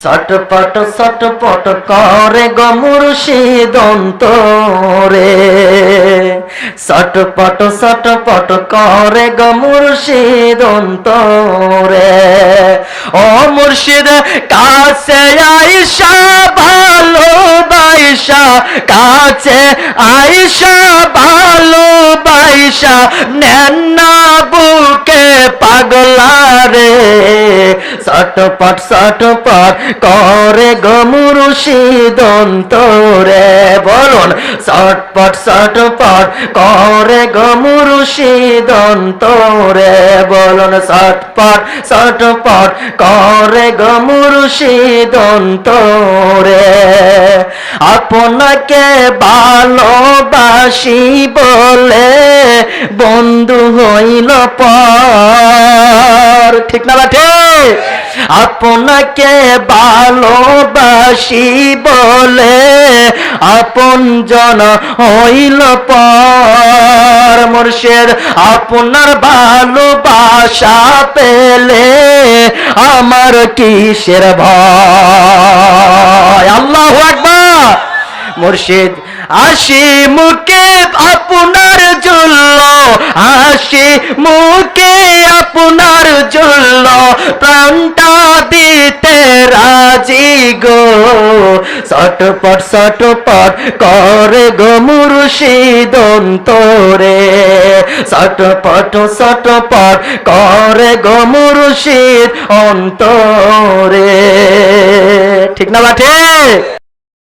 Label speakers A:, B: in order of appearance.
A: চটপট চটপট করে গো মুর্শিদ অন্তরে চটপট চটপট করে গো মুর্শিদ অন্তরে ও মুর্শিদ কাছে আইসা ভালো বাইসা কাছে আইসা ভালো বাইসা নেন্না বুকে পাগলা রে চটপট চটপট করে গমুরুষিদ অন্তরে বলুন, চটপট চটপট করে গমুরুষিদ অন্তরে বলুন, চটপট চটপট করে গমুরুষিদ অন্তরে আপনাকে ভালোবাসি বলে বন্ধু হইল পর। ঠিক না ঠিক? আপনাকে ভালোবাসি বলে আপন জন হইল পর। মুর্শেদ, আপনার ভালোবাসা পেলে আমার কিসের ভয়? আল্লাহ আকবার! মুর্শিদ আসি জুল্ল মুকে আপনার জুল্ল প্রাণটা দিতে রাজি গো। সটপট সটপট করে গো মুর্শিদ অন্তরে সটপট সটপট করে গো মুর্শিদ অন্তরে। ঠিক না বাঠে